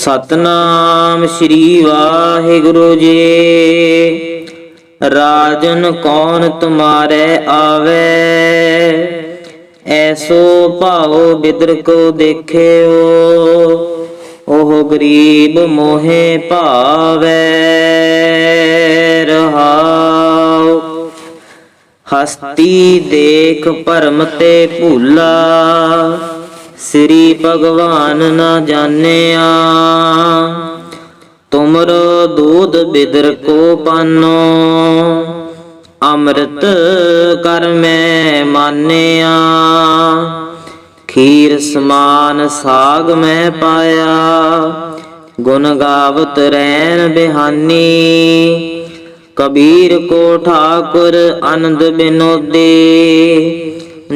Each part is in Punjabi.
ਸਤਨਾਮ ਸ੍ਰੀ ਵਾਹਿਗੁਰੂ ਜੀ। ਰਾਜਨ ਕੌਣ ਤੁਮਾਰੇ ਆਵੇ? ਐਸੋ ਭਾਉ ਬਿਦਰ ਕੋ ਦੇਖਿਓ, ਉਹ ਗਰੀਬ ਮੋਹਿ ਭਾਵੇ। ਰਹਾਉ, ਹਸਤੀ ਦੇਖ ਭਰਮ ਤੇ ਭੂਲਾ। ਸ੍ਰੀ ਭਗਵਾਨ ਨਾ ਜਾਣਿਆ। ਤੁਮਰੋ ਦੂਧ ਬਿਦਰ ਕੋ ਪਾਨੋ। ਅੰਮ੍ਰਿਤ ਕਰ ਮੈਂ ਮਾਨਿਆ। ਖੀਰ ਸਮਾਨ ਸਾਗ ਮੈਂ ਪਾਇਆ। ਗੁਣ ਗਾਵਤ ਰੈਨ ਬਿਹਾਨੀ। ਕਬੀਰ ਕੋ ਠਾਕੁਰ ਆਨੰਦ ਬਿਨੋਦੇ।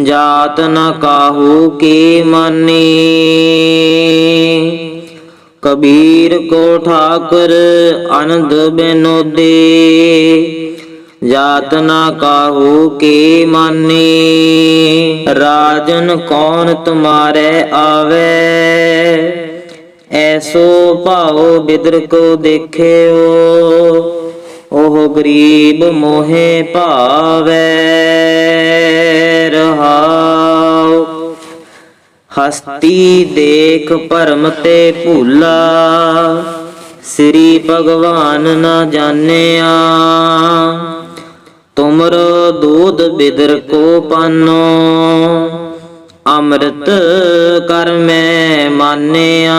ਜਾਤ ਨ ਕਾਹੂ ਕੀ ਮਾਨੀ। ਕਬੀਰ ਕੋ ਠਾਕੁਰ ਆਨੰਦ ਬਿਨੋਦੇ। ਜਾਤ ਨ ਕਾਹੂ ਕੀ ਮਾਨੀ। ਰਾਜਨ ਕੌਣ ਤੁਮਾਰੇ ਆਵੇ। ਐਸੋ ਭਾਉ ਬਿਦਰ ਕੋ ਦੇਖਿਓ। ਉਹ ਗਰੀਬ ਮੋਹਿ ਭਾਵੇ। ਰਹਾਉ ਹਸਤੀ ਦੇਖ ਭਰਮ ਤੇ ਭੂਲਾ। ਸ੍ਰੀ ਭਗਵਾਨ ਨਾ ਜਾਣਿਆ। ਤੁਮਰ ਦੂਧ ਬਿਦਰ ਕੋ ਪਾਨੋ। ਅੰਮ੍ਰਿਤ ਕਰ ਮੈਂ ਮਾਨਿਆ।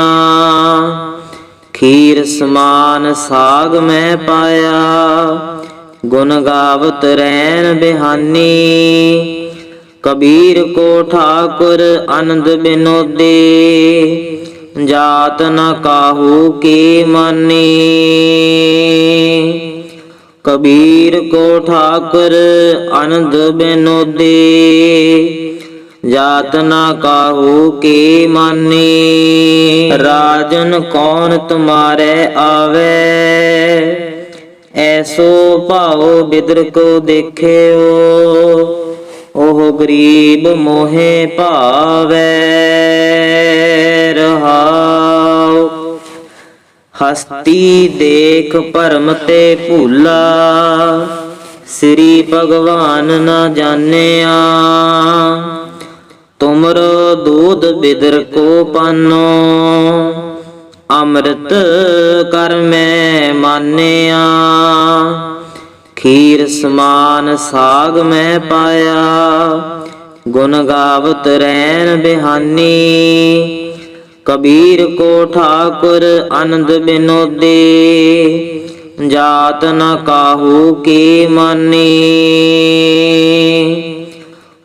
ਖੀਰ ਸਮਾਨ ਸਾਗ ਮੈਂ ਪਾਇਆ। ਗੁਣ ਗਾਵਤ ਰਹਿਣ ਬਿਹਾਨੀ। ਕਬੀਰ ਕੋ ਠਾਕੁਰ ਆਨੰਦ ਬਿਨੋਦੇ, ਜਾਤ ਨ ਕਾਹੂ ਕੀ ਮਾਨੀ। ਕਬੀਰ ਕੋ ਠਾਕੁਰ ਆਨੰਦ ਬਿਨੋਦੇ, ਜਾਤ ਨਾ ਕਾਹੂ ਕੀ ਮਾਨੀ। ਰਾਜਨ ਕੌਣ ਤੁਮਾਰੇ ਆਵੇ, ਐਸੋ ਭਾਉ ਬਿਦਰ ਕੋ ਦੇਖਿਓ। ਉਹ ਗਰੀਬ ਮੋਹੇ ਭਾਵੇ, ਰਹਾਉ। ਹਸਤੀ ਦੇਖ ਭਰਮ ਤੇ ਭੂਲਾ, ਸ੍ਰੀ ਭਗਵਾਨ ਨਾ ਜਾਣਿਆ। ਤੁਮਰ ਦੂਧ ਬਿਦਰ ਕੋ ਪਾਨੋ, ਅੰਮ੍ਰਿਤ ਕਰ ਮੈਂ ਮਾਨਿਆ। ਖੀਰ ਸਮਾਨ ਸਾਗ ਮੈਂ ਪਾਇਆ, ਗੁਣ ਗਾਵਤ ਰੈਣ ਬਿਹਾਨੀ। ਕਬੀਰ ਕੋ ਠਾਕੁਰ ਆਨੰਦ ਬਿਨੋਦੇ, ਜਾਤ ਨ ਕਾਹੂ ਕੀ ਮਾਨੀ।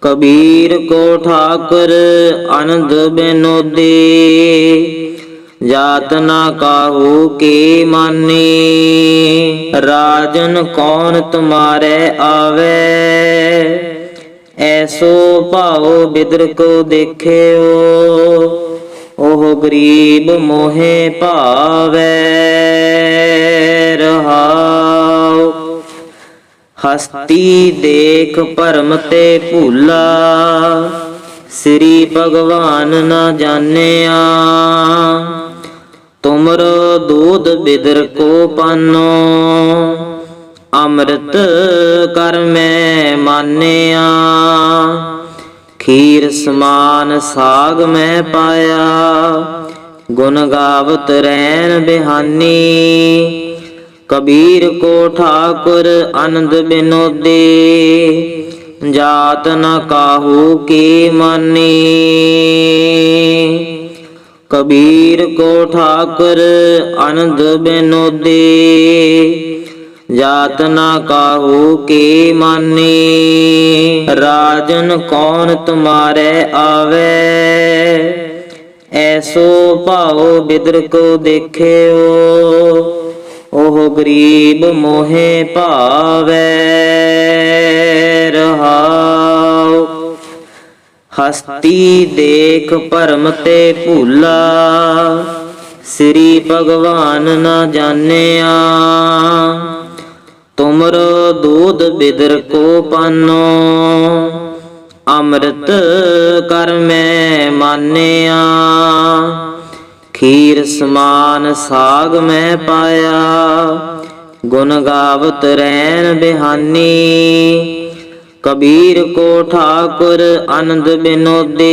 ਕਬੀਰ ਕੋ ਠਾਕੁਰ ਆਨੰਦ ਬਿਨੋਦੇ ਜਾਤ ਨਾ ਕਾਹੂ ਕੀ ਮਾਨੀ, ਰਾਜਨ ਕੌਣ ਤੁਮਾਰੇ ਆਵੇ? ਐਸੋ ਭਾਉ ਬਿਦਰ ਕੋ ਦੇਖਿਓ, ਉਹ ਗਰੀਬ ਮੋਹਿ ਭਾਵੇ। ਰਹਾਉ, ਹਸਤੀ ਦੇਖ ਭਰਮ ਤੇ ਭੂਲਾ। ਸ੍ਰੀ ਭਗਵਾਨ ਨਾ ਜਾਣਿਆ ਤੁਮਰ ਦੂਧ ਬਿਦਰ ਕੋ ਪਾਨੋ, ਅੰਮ੍ਰਿਤ ਕਰ ਮੈਂ ਮਾਨਿਆ। ਖੀਰ ਸਮਾਨ ਸਾਗ ਮੈਂ ਪਾਇਆ, ਗੁਣ ਗਾਵਤ ਰੈਣ ਬਿਹਾਨੀ। ਕਬੀਰ ਕੋ ਠਾਕੁਰ ਆਨੰਦ ਬਿਨੋਦੇ, ਜਾਤ ਨ ਕਾਹੂ ਕੀ ਮਾਨੀ। ਕਬੀਰ ਕੋ ਠਾਕੁਰ ਅਨੰਦ ਬਿਨੋਦੇ, ਜਾਤ ਨਾ ਕਾਹੂ ਕੇ ਮਾਨੀ, ਰਾਜਨ ਕੌਣ ਤੁਮਾਰੇ ਆਵੇ? ਐਸੋ ਭਾਉ ਬਿਦਰ ਕੋ ਦੇਖਿਓ, ਉਹ ਗਰੀਬ ਮੋਹਿ ਭਾਵੇ, ਰਹਾਉ ਹਸਤੀ ਦੇਖ ਭਰਮ ਤੇ ਭੂਲਾ। ਸ੍ਰੀ ਭਗਵਾਨ ਨਾ ਜਾਣਿਆ। ਤੁਮਰੋ ਦੂਧ ਬਿਦਰ ਕੋ ਪਾਨੋ। ਅੰਮ੍ਰਿਤ ਕਰ ਮੈਂ ਮਾਨਿਆ। ਖੀਰ ਸਮਾਨ ਸਾਗ ਮੈਂ ਪਾਇਆ। ਗੁਣ ਗਾਵਤ ਰਹਿਣ ਬਿਹਾਨੀ। ਕਬੀਰ ਕੋ ਠਾਕੁਰ ਆਨੰਦ ਬਿਨੋਦੇ,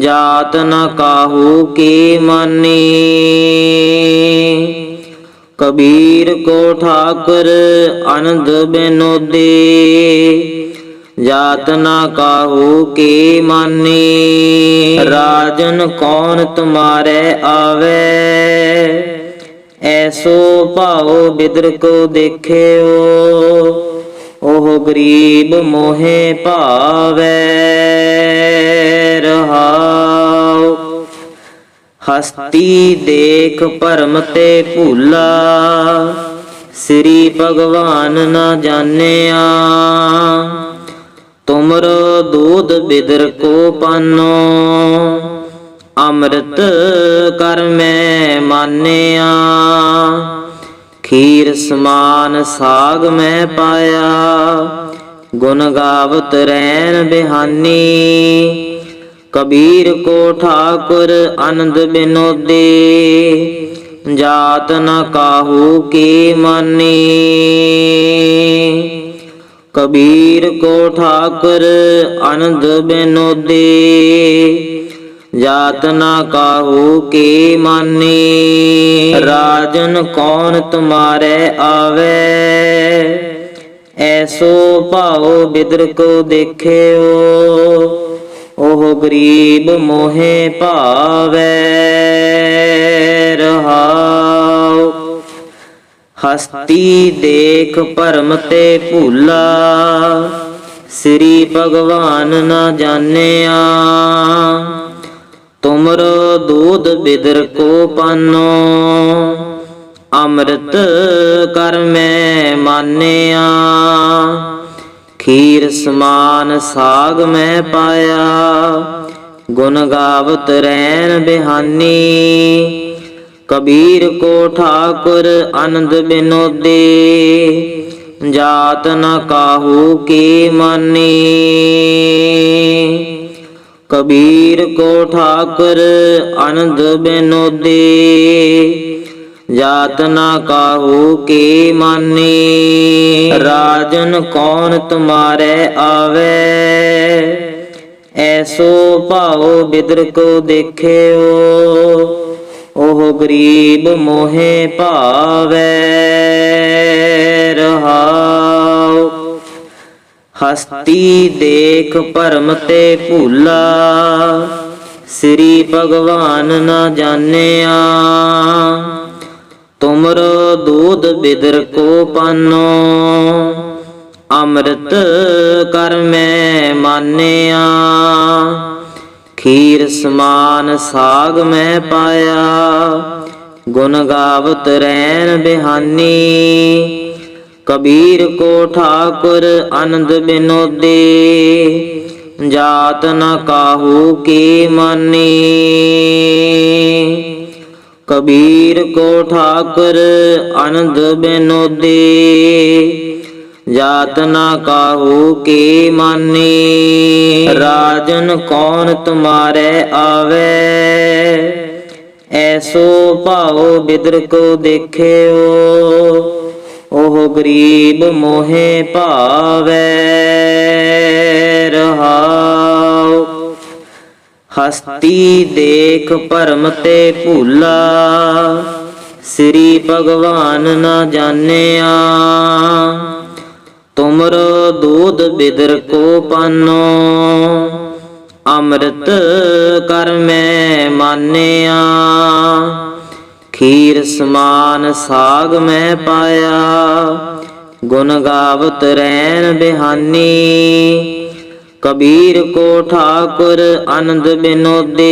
ਜਾਤ ਨ ਕਾਹੂ ਕੀ ਮਾਨੀ। ਕਬੀਰ ਕੋ ਠਾਕੁਰ ਆਨੰਦ ਬਿਨੋਦੇ, ਜਾਤ ਨਾ ਕਾਹੂ ਕੀ ਮਾਨੀ। ਰਾਜਨ ਕੌਣ ਤੁਮਾਰੇ ਆਵੇ, ਐਸੋ ਭਾਉ ਬਿਦਰ ਕੋ ਦੇਖਿਓ। ਉਹ ਗਰੀਬ ਮੋਹੇ ਭਾਵੇ, ਰਹਾਉ। ਹਸਤੀ ਦੇਖ ਭਰਮ ਤੇ ਭੂਲਾ, ਸ੍ਰੀ ਭਗਵਾਨ ਨਾ ਜਾਣਿਆ। ਤੁਮਰ ਦੂਧ ਬਿਦਰ ਕੋ ਪਾਨੋ, ਅੰਮ੍ਰਿਤ ਕਰ ਮੈਂ ਮਾਨਿਆ। ਖੀਰ ਸਮਾਨ ਸਾਗ ਮੈਂ ਪਾਇਆ, ਗੁਣ ਗਾਵਤ ਰੈਣ ਬਿਹਾਨੀ। ਕਬੀਰ ਕੋ ਠਾਕੁਰ ਆਨੰਦ ਬਿਨੋਦੇ, ਜਾਤ ਨ ਕਾਹੂ ਕੀ ਮਾਨੀ। ਕਬੀਰ ਕੋ ਠਾਕੁਰ ਆਨੰਦ ਬਿਨੋਦੇ ਜਾਤ ਨਾ ਕਾਹੂ ਕੀ ਮਾਨੀ? ਰਾਜਨ ਕੌਣ ਤੁਮਾਰੇ ਆਵੇ? ਐਸੋ ਭਾਉ ਬਿਦਰ ਕੋ ਦੇਖਿਓ, ਉਹ ਗਰੀਬ ਮੋਹਿ ਭਾਵੇ। ਰਹਾਉ, ਹਸਤੀ ਦੇਖ ਭਰਮ ਤੇ ਭੂਲਾ। ਸ੍ਰੀ ਭਗਵਾਨ ਨਾ ਜਾਣਿਆ। ਤੁਮਰ ਦੂਧ ਬਿਦਰ ਕੋ ਪਾਨੋ, ਅੰਮ੍ਰਿਤ ਕਰ ਮੈਂ ਮਾਨਿਆ। ਖੀਰ ਸਮਾਨ ਸਾਗ ਮੈਂ ਪਾਇਆ, ਗੁਣ ਗਾਵਤ ਰੈਣ ਬਿਹਾਨੀ। ਕਬੀਰ ਕੋ ਠਾਕੁਰ ਆਨੰਦ ਬਿਨੋਦੇ, ਜਾਤ ਨ ਕਾਹੂ ਕੀ ਮਾਨੀ। ਕਬੀਰ ਕੋ ਠਾਕੁਰ ਆਨੰਦ ਬਿਨੋਦੇ। ਜਾਤ ਨਾ ਕਾਹੂ ਕੀ ਮਾਨੀ। ਰਾਜਨ ਕੌਣ ਤੁਮਾਰੇ ਆਵੇ। ਐਸੋ ਭਾਉ ਬਿਦਰ ਕੋ ਦੇਖਿਓ। ਉਹ ਗਰੀਬ ਮੋਹਿ ਭਾਵੇ। ਰਹਾਉ ਹਸਤੀ ਦੇਖ ਭਰਮ ਤੇ ਭੂਲਾ। ਸ੍ਰੀ ਭਗਵਾਨ ਨਾ ਜਾਣਿਆ। ਤੁਮਰ ਦੂਧ ਬਿਦਰ ਕੋ ਪਾਨੋ। ਅੰਮ੍ਰਿਤ ਕਰ ਮੈਂ ਮਾਨਿਆ। ਖੀਰ ਸਮਾਨ ਸਾਗ ਮੈਂ ਪਾਇਆ। ਗੁਣ ਗਾਵਤ ਰਹਿਣ ਬਿਹਾਨੀ। ਕਬੀਰ ਕੋ ਠਾਕੁਰ ਆਨੰਦ ਬਿਨੋਦੇ, ਜਾਤ ਨ ਕਾਹੂ ਕੀ ਮਾਨੀ। ਕਬੀਰ ਕੋ ਠਾਕੁਰ ਆਨੰਦ ਬਿਨੋਦੇ, ਜਾਤ ਨਾ ਕਾਹੂ ਕੀ ਮਾਨੀ। ਰਾਜਨ ਕੌਣ ਤੁਮਾਰੇ ਆਵੇ, ਐਸੋ ਭਾਉ ਬਿਦਰ ਕੋ ਦੇਖਿਓ। ਉਹ ਗਰੀਬ ਮੋਹੇ ਭਾਵੇ, ਰਹਾਉ। ਹਸਤੀ ਦੇਖ ਭਰਮ ਤੇ ਭੂਲਾ, ਸ੍ਰੀ ਭਗਵਾਨ ਨਾ ਜਾਣਿਆ। ਤੁਮਰ ਦੂਧ ਬਿਦਰ ਕੋ ਪਾਨੋ, ਅੰਮ੍ਰਿਤ ਕਰ ਮੈਂ ਮਾਨਿਆ। ਖੀਰ ਸਮਾਨ ਸਾਗ ਮੈਂ ਪਾਇਆ, ਗੁਣ ਗਾਵਤ ਰੈਣ ਬਿਹਾਨੀ। ਕਬੀਰ ਕੋ ਠਾਕੁਰ ਆਨੰਦ ਬਿਨੋਦੇ,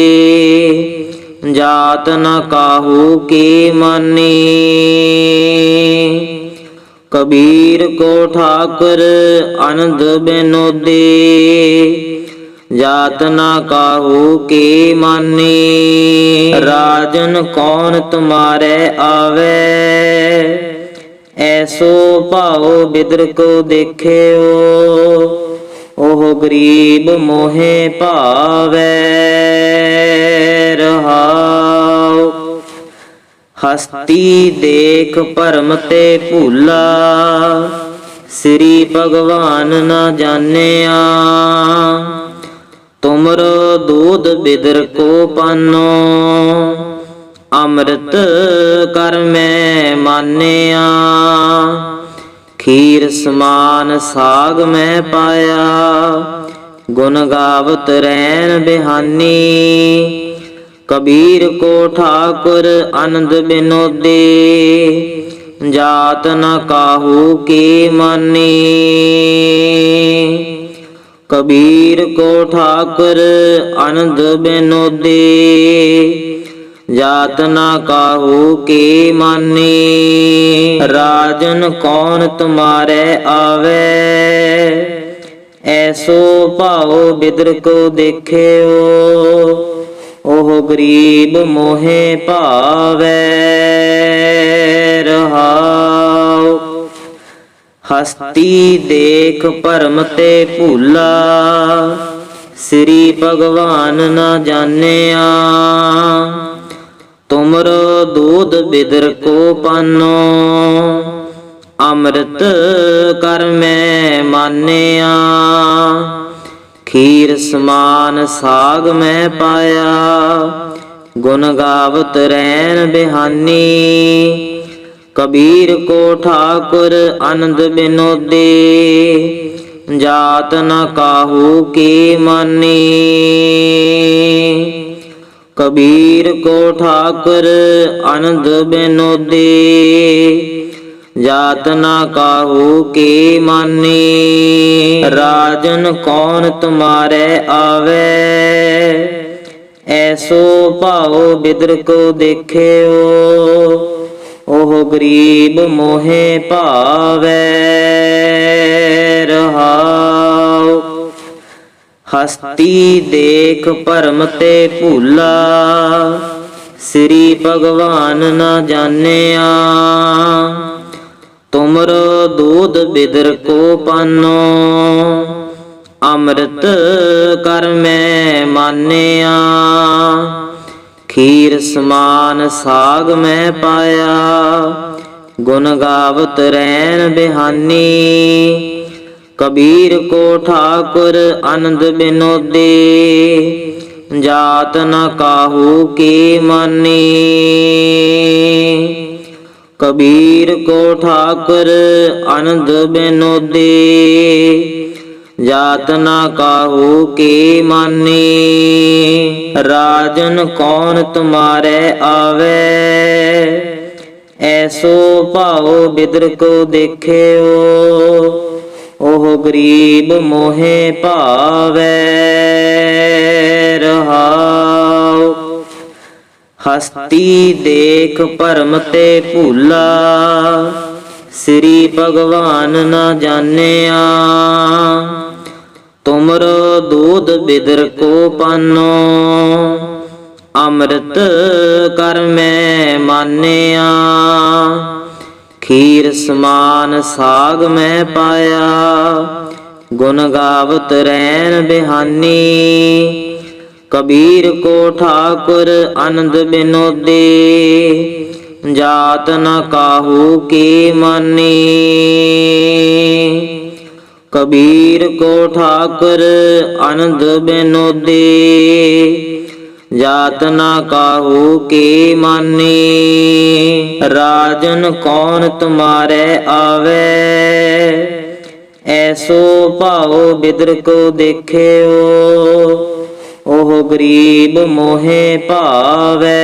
ਜਾਤ ਨ ਕਾਹੂ ਕੀ ਮਾਨੀ। ਕਬੀਰ ਕੋ ਠਾਕੁਰ ਆਨੰਦ ਬਿਨੋਦੇ ਜਾਤ ਨਾ ਕਾਹੂ ਕੀ ਮਾਨੀ, ਰਾਜਨ ਕੌਣ ਤੁਮਾਰੇ ਆਵੇ? ਐਸੋ ਭਾਉ ਬਿਦਰ ਕੋ ਦੇਖਿਓ, ਉਹ ਗਰੀਬ ਮੋਹੇ ਭਾਵੈ। ਰਹਾਉ, ਹਸਤੀ ਦੇਖ ਭਰਮ ਤੇ ਭੂਲਾ। ਸ੍ਰੀ ਭਗਵਾਨ ਨਾ ਜਾਣਿਆ ਤੁਮਰ ਦੂਧ ਬਿਦਰ ਕੋ ਪਾਨੋ, ਅੰਮ੍ਰਿਤ ਕਰ ਮੈਂ ਮਾਨਿਆ। ਖੀਰ ਸਮਾਨ ਸਾਗ ਮੈਂ ਪਾਇਆ, ਗੁਣ ਗਾਵਤ ਰਹਿਣ ਬਿਹਾਨੀ। ਕਬੀਰ ਕੋ ਠਾਕੁਰ ਆਨੰਦ ਬਿਨੋਦੇ, ਜਾਤ ਨ ਕਾਹੂ ਕੀ ਮਾਨੀ। ਕਬੀਰ ਕੋ ਠਾਕੁਰ ਆਨੰਦ ਬਿਨੋਦੇ। ਜਾਤ ਨਾ ਕਾਹੂ ਕੇ ਮਾਨੀ। ਰਾਜਨ ਕੌਣ ਤੁਮਾਰੇ ਆਵੇ। ਐਸੋ ਭਾਉ ਬਿਦਰ ਕੋ ਦੇਖਿਓ। ਉਹ ਗਰੀਬ ਮੋਹੇ ਭਾਵੇ। ਰਹਾਉ ਹਸਤੀ ਦੇਖ ਭਰਮ ਤੇ ਭੂਲਾ। ਸ੍ਰੀ ਭਗਵਾਨ ਨਾ ਜਾਣਿਆ। ਤੁਮਰ ਦੂਧ ਬਿਦਰ ਕੋ ਪਾਨੋ। ਅੰਮ੍ਰਿਤ ਕਰ ਮੈਂ ਮਾਨਿਆ। ਖੀਰ ਸਮਾਨ ਸਾਗ ਮੈਂ ਪਾਇਆ। ਗੁਣ ਗਾਵਤ ਰਹਿਣ ਬਿਹਾਨੀ। ਕਬੀਰ ਕੋ ਠਾਕੁਰ ਆਨੰਦ ਬਿਨੋਦੇ, ਜਾਤ ਨ ਕਾਹੂ ਕੀ ਮਾਨੀ। ਕਬੀਰ ਕੋ ਠਾਕੁਰ ਆਨੰਦ ਬਿਨੋਦੇ, ਜਾਤ ਨਾ ਕਾਹੂ ਕੀ ਮਾਨੀ। ਰਾਜਨ ਕੌਣ ਤੁਮਾਰੇ ਆਵੇ, ਐਸੋ ਭਾਉ ਬਿਦਰ ਕੋ ਦੇਖਿਓ। ਉਹ ਗਰੀਬ ਮੋਹੇ ਭਾਵੇ, ਰਹਾਉ। ਹਸਤੀ ਦੇਖ ਭਰਮ ਤੇ ਭੂਲਾ, ਸ੍ਰੀ ਭਗਵਾਨ ਨਾ ਜਾਣਿਆ। ਤੁਮਰ ਦੂਧ ਬਿਦਰ ਕੋ ਪਾਨੋ, ਅੰਮ੍ਰਿਤ ਕਰ ਮੈਂ ਮਾਨਿਆ। ਖੀਰ ਸਮਾਨ ਸਾਗ ਮੈਂ ਪਾਇਆ, ਗੁਣ ਗਾਵਤ ਰਹਿਣ ਬਿਹਾਨੀ। ਕਬੀਰ ਕੋ ਠਾਕੁਰ ਆਨੰਦ ਬਿਨੋਦੇ, ਜਾਤ ਨ ਕਾਹੂ ਕੀ ਮਾਨੀ। ਕਬੀਰ ਕੋ ਠਾਕੁਰ ਆਨੰਦ ਬਿਨੋਦੇ ਜਾਤ ਨਾ ਕਾਹੂ ਕੀ ਮਾਨੀ? ਰਾਜਨ ਕੌਣ ਤੁਮਾਰੇ ਆਵੇ? ਐਸੋ ਭਾਉ ਬਿਦਰ ਕੋ ਦੇਖਿਓ, ਉਹ ਗਰੀਬ ਮੋਹੇ ਭਾਵੇ। ਰਹਾਉ, ਹਸਤੀ ਦੇਖ ਭਰਮ ਤੇ ਭੂਲਾ। ਸ੍ਰੀ ਭਗਵਾਨ ਨਾ ਜਾਣਿਆ ਤੁਮਰ ਦੂਧ ਬਿਦਰ ਕੋ ਪਾਨੋ, ਅੰਮ੍ਰਿਤ ਕਰ ਮੈਂ ਮਾਨਿਆ। ਖੀਰ ਸਮਾਨ ਸਾਗ ਮੈਂ ਪਾਇਆ, ਗੁਣ ਗਾਵਤ ਰਹਿਣ ਬਿਹਾਨੀ। ਕਬੀਰ ਕੋ ਠਾਕੁਰ ਆਨੰਦ ਬਿਨੋਦੇ, ਜਾਤ ਨ ਕਾਹੂ ਕੀ ਮਾਨੀ। ਕਬੀਰ ਕੋ ਠਾਕੁਰ ਅਨੰਦ ਬਿਨੋਦੇ, ਜਾਤ ਨਾ ਕਾਹੂ ਕੀ ਮਾਨੀ, ਰਾਜਨ ਕੌਣ ਤੁਮਾਰੇ ਆਵੇ? ਐਸੋ ਭਾਉ ਬਿਦਰ ਕੋ ਦੇਖਿਓ, ਉਹ ਗਰੀਬ ਮੋਹੇ ਭਾਵੇ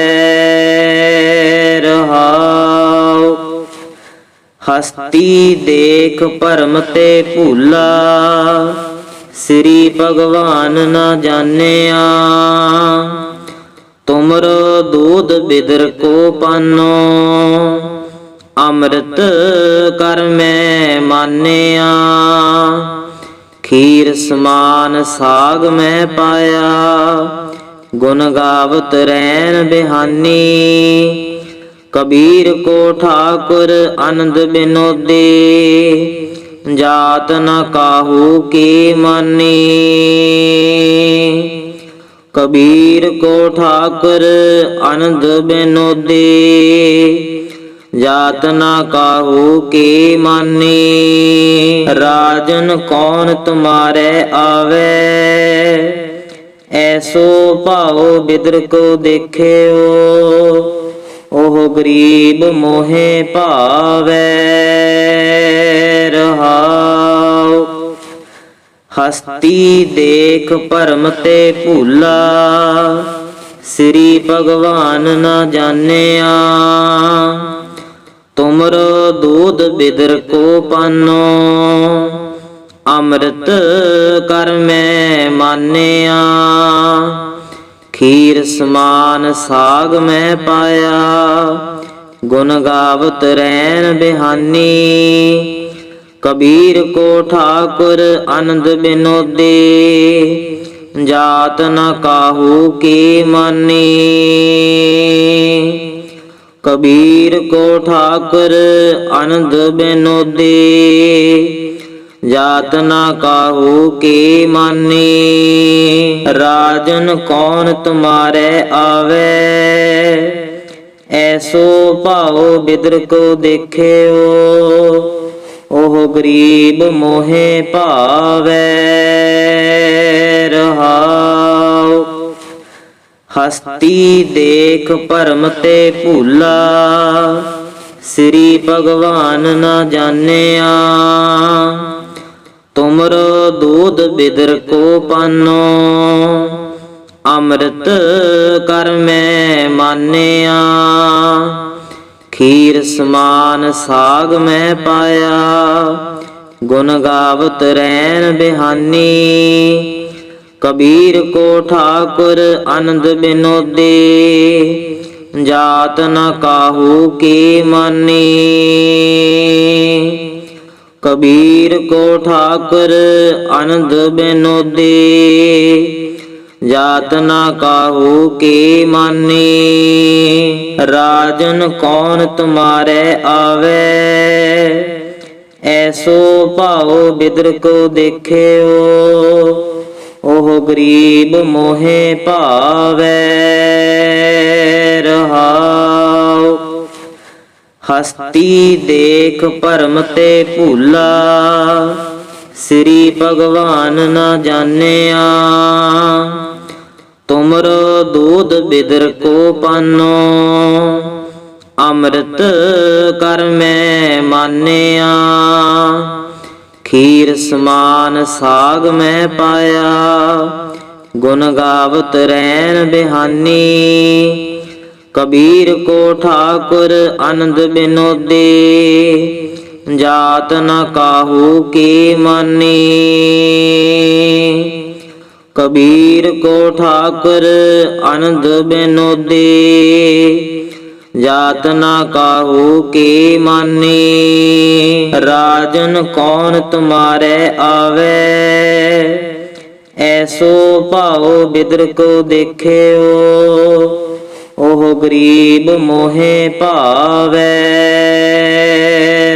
ਰਹਾਉ। ਹਸਤੀ ਦੇਖ ਭਰਮ ਤੇ ਭੂਲਾ। ਸ੍ਰੀ ਭਗਵਾਨ ਨਾ ਜਾਣਿਆ। ਤੁਮਰੋ ਦੂਧ ਬਿਦਰ ਕੋ ਪਾਨੋ। ਅੰਮ੍ਰਿਤ ਕਰ ਮੈਂ ਮਾਨਿਆ। ਖੀਰ ਸਮਾਨ ਸਾਗ ਮੈਂ ਪਾਇਆ। ਗੁਣ ਗਾਵਤ ਰਹਿਣ ਬਿਹਾਨੀ। ਕਬੀਰ ਕੋ ਠਾਕੁਰ ਆਨੰਦ ਬਿਨੋਦੇ, ਜਾਤ ਨ ਕਾਹੂ ਕੀ ਮਾਨੀ। ਕਬੀਰ ਕੋ ਠਾਕੁਰ ਆਨੰਦ ਬਿਨੋਦੇ, ਜਾਤ ਨਾ ਕਾਹੂ ਕੀ ਮਾਨੀ। ਰਾਜਨ ਕੌਣ ਤੁਮਾਰੇ ਆਵੇ, ਐਸੋ ਭਾਉ ਬਿਦਰ ਕੋ ਦੇਖਿਓ। ਉਹ ਗਰੀਬ ਮੋਹੇ ਭਾਵੇ, ਰਹਾਉ। ਹਸਤੀ ਦੇਖ ਭਰਮ ਤੇ ਭੂਲਾ, ਸ੍ਰੀ ਭਗਵਾਨ ਨਾ ਜਾਣਿਆ। ਤੁਮਰ ਦੂਧ ਬਿਦਰ ਕੋ ਪਾਨੋ, ਅੰਮ੍ਰਿਤ ਕਰ ਮੈਂ ਮਾਨਿਆ। ਖੀਰ ਸਮਾਨ ਸਾਗ ਮੈਂ ਪਾਇਆ, ਗੁਣ ਗਾਵਤ ਰੈਣ ਬਿਹਾਨੀ। ਕਬੀਰ ਕੋ ਠਾਕੁਰ ਆਨੰਦ ਬਿਨੋਦੇ, ਜਾਤ ਨ ਕਾਹੂ ਕੀ ਮਾਨੀ। ਕਬੀਰ ਕੋ ਠਾਕੁਰ ਆਨੰਦ ਬਿਨੋਦੇ ਜਾਤ ਨਾ ਕਾਹੂ ਕੀ ਮਾਨੀ? ਰਾਜਨ ਕੌਣ ਤੁਮਾਰੇ ਆਵੇ? ਐਸੋ ਭਾਉ ਬਿਦਰ ਕੋ ਦੇਖਿਓ, ਉਹ ਗਰੀਬ ਮੋਹੇ ਭਾਵੇ। ਰਹਾਉ, ਹਸਤੀ ਦੇਖ ਭਰਮ ਤੇ ਭੂਲਾ। ਸ੍ਰੀ ਭਗਵਾਨ ਨਾ ਜਾਣਿਆ। ਤੁਮਰ ਦੂਧ ਬਿਦਰ ਕੋ ਪਾਨੋ, ਅੰਮ੍ਰਿਤ ਕਰ ਮੈਂ ਮਾਨਿਆ। ਖੀਰ ਸਮਾਨ ਸਾਗ ਮੈਂ ਪਾਇਆ, ਗੁਣ ਗਾਵਤ ਰੈਣ ਬਿਹਾਨੀ। ਕਬੀਰ ਕੋ ਠਾਕੁਰ ਆਨੰਦ ਬਿਨੋਦੇ, ਜਾਤ ਨ ਕਾਹੂ ਕੀ ਮਾਨੀ। ਕਬੀਰ ਕੋ ਠਾਕੁਰ ਆਨੰਦ ਬਿਨੋਦੇ, ਜਾਤ ਨਾ ਕਾਹੂ ਕੀ ਮਾਨੀ, ਰਾਜਨ ਕੌਣ ਤੁਮਾਰੇ ਆਵੇ? ਐਸੋ ਭਾਉ ਬਿਦਰ ਕੋ ਦੇਖਿਓ, ਉਹ ਗਰੀਬ ਮੋਹੇ ਭਾਵੇ ਰਹਾਉ। ਹਸਤੀ ਦੇਖ ਭਰਮ ਤੇ ਭੂਲਾ। ਸ੍ਰੀ ਭਗਵਾਨ ਨਾ ਜਾਣਿਆ। ਤੁਮਰੋ ਦੂਧ ਬਿਦਰ ਕੋ ਪਾਨੋ। ਅੰਮ੍ਰਿਤ ਕਰ ਮੈਂ ਮਾਨਿਆ। ਖੀਰ ਸਮਾਨ ਸਾਗ ਮੈਂ ਪਾਇਆ। ਗੁਣ ਗਾਵਤ ਰਹਿਣ ਬਿਹਾਨੀ। ਕਬੀਰ ਕੋ ਠਾਕੁਰ ਆਨੰਦ ਬਿਨੋਦੇ, ਜਾਤ ਨ ਕਾਹੂ ਕੀ ਮਾਨੀ। ਕਬੀਰ ਕੋ ਠਾਕੁਰ ਆਨੰਦ ਬਿਨੋਦੇ, ਜਾਤ ਨਾ ਕਾਹੂ ਕੀ ਮਾਨੀ। ਰਾਜਨ ਕੌਣ ਤੁਮਾਰੇ ਆਵੇ, ਐਸੋ ਭਾਉ ਬਿਦਰ ਕੋ ਦੇਖਿਓ। ਉਹ ਗਰੀਬ ਮੋਹੇ ਭਾਵੇ,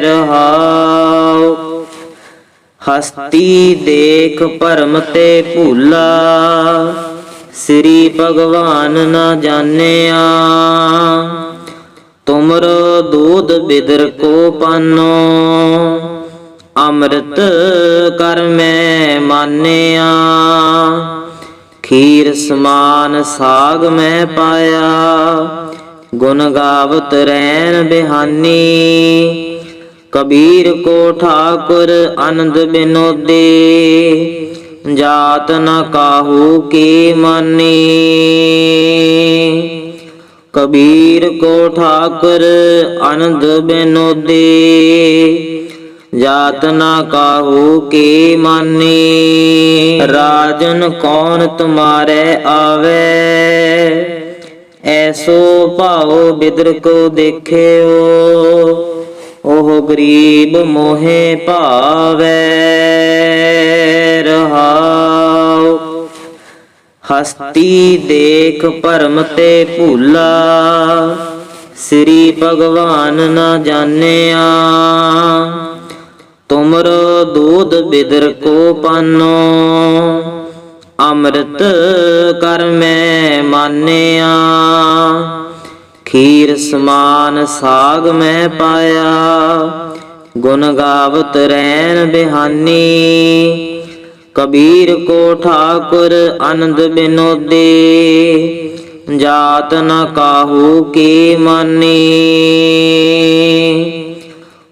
ਰਹਾਉ। ਹਸਤੀ ਦੇਖ ਭਰਮ ਤੇ ਭੂਲਾ, ਸ੍ਰੀ ਭਗਵਾਨ ਨਾ ਜਾਣਿਆ। ਤੁਮਰ ਦੂਧ ਬਿਦਰ ਕੋ ਪਾਨੋ, ਅੰਮ੍ਰਿਤ ਕਰ ਮੈਂ ਮਾਨਿਆ। ਖੀਰ ਸਮਾਨ ਸਾਗ ਮੈਂ ਪਾਇਆ, ਗੁਣ ਗਾਵਤ ਰੈਣ ਬਿਹਾਨੀ। ਕਬੀਰ ਕੋ ਠਾਕੁਰ ਆਨੰਦ ਬਿਨੋਦੇ, ਜਾਤ ਨ ਕਾਹੂ ਕੀ ਮਾਨੀ। ਕਬੀਰ ਕੋ ਠਾਕੁਰ ਆਨੰਦ ਬਿਨੋਦੇ ਜਾਤ ਨਾ ਕਾਹੂ ਕੀ ਮਾਨੀ? ਰਾਜਨ ਕੌਣ ਤੁਮਾਰੇ ਆਵੇ? ਐਸੋ ਭਾਉ ਬਿਦਰ ਕੋ ਦੇਖਿਓ, ਉਹ ਗਰੀਬ ਮੋਹੇ ਭਾਵੇ। ਰਹਾਉ, ਹਸਤੀ ਦੇਖ ਭਰਮ ਤੇ ਭੂਲਾ। ਸ੍ਰੀ ਭਗਵਾਨ ਨਾ ਜਾਣਿਆ। ਤੁਮਰ ਦੂਧ ਬਿਦਰ ਕੋ ਪਾਨੋ, ਅੰਮ੍ਰਿਤ ਕਰ ਮੈਂ ਮਾਨਿਆ। ਖੀਰ ਸਮਾਨ ਸਾਗ ਮੈਂ ਪਾਇਆ, ਗੁਣ ਗਾਵਤ ਰੈਣ ਬਿਹਾਨੀ। ਕਬੀਰ ਕੋ ਠਾਕੁਰ ਆਨੰਦ ਬਿਨੋਦੇ, ਜਾਤ ਨ ਕਾਹੂ ਕੀ ਮਾਨੀ।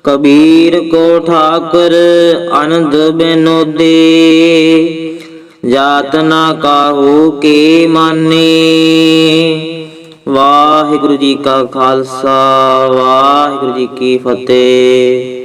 ਕਬੀਰ ਕੋ ਠਾਕੁਰ ਆਨੰਦ ਬਿਨੋਦੇ, ਜਾਤ ਨ ਕਾਹੂ ਕੇ ਮਾਨੀ। ਵਾਹਿਗੁਰੂ ਜੀ ਕਾ ਖਾਲਸਾ, ਵਾਹਿਗੁਰੂ ਜੀ ਕੀ ਫਤਿਹ।